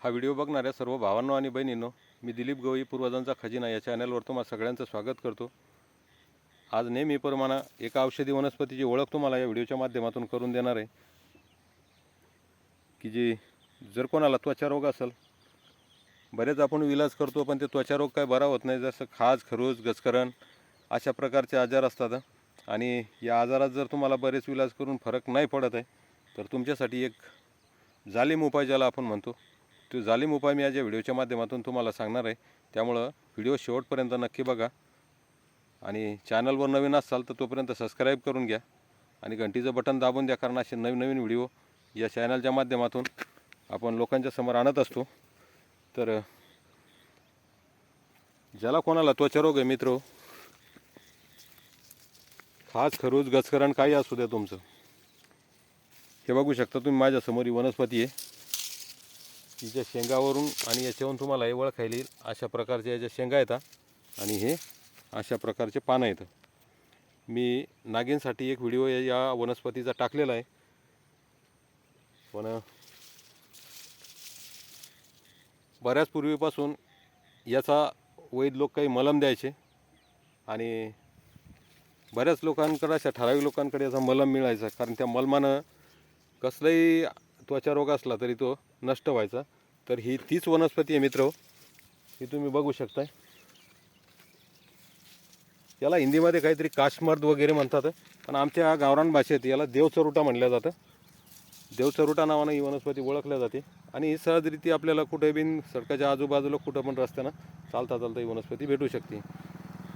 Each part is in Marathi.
हा व्हिडिओ बघणाऱ्या सर्व भावांनो आणि बहिणींनो मी दिलीप गवई पूर्वजांचा खजिना या चॅनलवर तुम्हाला सगळ्यांचं स्वागत करतो. आज नेहमीप्रमाणे एका औषधी वनस्पतीची ओळख तुम्हाला या व्हिडिओच्या माध्यमातून करून देणार आहे. की जी जर कोणाला त्वचारोग असेल बरेच आपण विलाज करतो पण ते त्वचारोग काय बरा होत नाही जसं खाज खरूज गचकरण अशा प्रकारचे आजार असतात. आणि या आजारात जर तुम्हाला बरेच विलाज करून फरक नाही पडत आहे तर तुमच्यासाठी एक जालीम उपाय ज्याला आपण म्हणतो तो जालीम उपाय मी आज या व्हिडिओच्या माध्यमातून तुम्हाला सांगणार आहे. त्यामुळं व्हिडिओ शेवटपर्यंत नक्की बघा. आणि चॅनलवर नवीन असाल तर तोपर्यंत सबस्क्राईब करून घ्या. आणि घंटीचं बटन दाबून द्या कारण असे नवीन नवीन व्हिडिओ या चॅनलच्या माध्यमातून आपण लोकांच्या समोर आणत असतो. तर ज्याला कोणाला त्वचारोग आहे मित्र खास खरूज गचकरण काही असू द्या तुमचं. हे बघू शकता तुम्ही माझ्यासमोर ही वनस्पती आहे. तिच्या शेंगावरून आणि याच्यावरून तुम्हाला हे ओळखायला येईल. अशा प्रकारच्या याच्या शेंगा येतात आणि हे अशा प्रकारचे पानं येतं मी नागिनसाठी एक व्हिडिओ या- या वनस्पतीचा टाकलेला आहे. पण बऱ्याच पूर्वीपासून याचा वैद लोक काही मलम द्यायचे. आणि बऱ्याच लोकांकडे अशा ठराविक लोकांकडे याचा मलम मिळायचा. कारण त्या मलमानं कसलाही त्वचा रोग असला तरी तो नष्ट व्हायचा. तर ही तीच वनस्पती आहे मित्र हो. ही. तुम्ही बघू शकताय. याला हिंदीमध्ये काहीतरी काश्मर्द वगैरे म्हणतात पण आमच्या गावरान भाषेत याला देवचरुटा म्हणलं जातं. देवचरुटा नावानं ही वनस्पती ओळखल्या जाते. आणि ही सहजरीती आपल्याला कुठे बिन सडकाच्या आजूबाजूला कुठं पण रस्त्यानं चालता चालता ही वनस्पती भेटू शकते.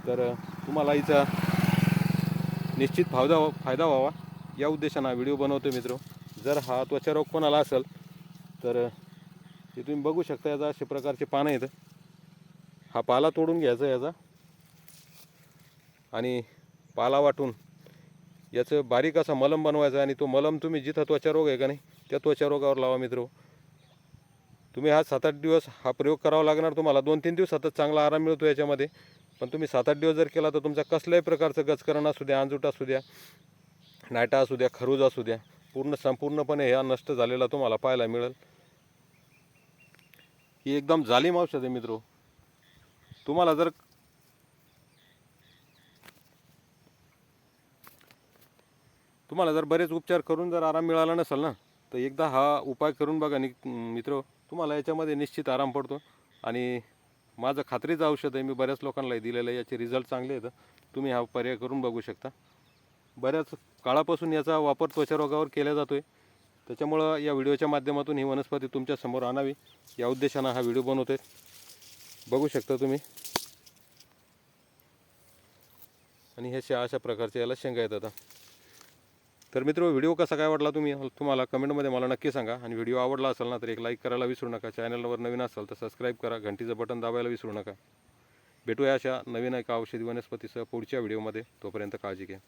तर तुम्हाला हिचा निश्चित फायदा फायदा व्हावा. या उद्देशानं हा व्हिडिओ बनवतो मित्र हो. जर हा त्वचारोग कोणाला असेल तर ते तुम्ही बघू शकता याचा अशा प्रकारचे पानं आहेत. हा पाला तोडून घ्यायचा याचा. आणि पाला वाटून याचं बारीक असा मलम बनवायचा आणि तो मलम तुम्ही जिथं त्वचारोग आहे का नाही त्या त्वचारोगावर लावा मित्र. तुम्ही हा सात आठ दिवस हा प्रयोग करावा लागणार तुम्हाला. दोन तीन दिवसातच चांगला आराम मिळतो याच्यामध्ये. पण तुम्ही सात आठ दिवस जर केला तर तुमचा कसल्याही प्रकारचं गचकरण असू द्या अंजूट असू द्या नायटा असू द्या खरूज असू द्या पूर्ण संपूर्णपणे ह्या नष्ट झालेला तुम्हाला पाहायला मिळेल. ही एकदम जालीम औषध आहे मित्र. तुम्हाला जर तुम्हाला जर बरेच उपचार करून जर आराम मिळाला नसेल ना तर एकदा हा उपाय करून बघा नि मित्र. तुम्हाला याच्यामध्ये निश्चित आराम पडतो. आणि माझं खात्रीचं औषध आहे मी बऱ्याच लोकांनाही दिलेलं आहे याचे रिझल्ट चांगले आहेत. तुम्ही हा पर्याय करून बघू शकता. बऱ्याच काळापासून याचा वापर त्वचारोगावर केला जातो आहे त्याच्यामुळं या व्हिडिओच्या माध्यमातून ही वनस्पती तुमच्यासमोर आणावी. या उद्देशानं हा व्हिडिओ बनवतो आहे बघू शकता तुम्ही. आणि हे अशा अशा प्रकारचे याला शेंगा येतात. आता तर मित्र व्हिडिओ कसा काय वाटला तुम्ही? तुम्हाला कमेंटमध्ये मला नक्की सांगा. आणि व्हिडिओ आवडला असेल ना तर एक लाईक करायला विसरू नका. चॅनलवर नवीन असाल तर सबस्क्राईब करा. घंटीचं बटन दाबायला विसरू नका. भेटूया अशा नवीन एका औषधी वनस्पतीसह पुढच्या व्हिडिओमध्ये. तोपर्यंत काळजी घ्या.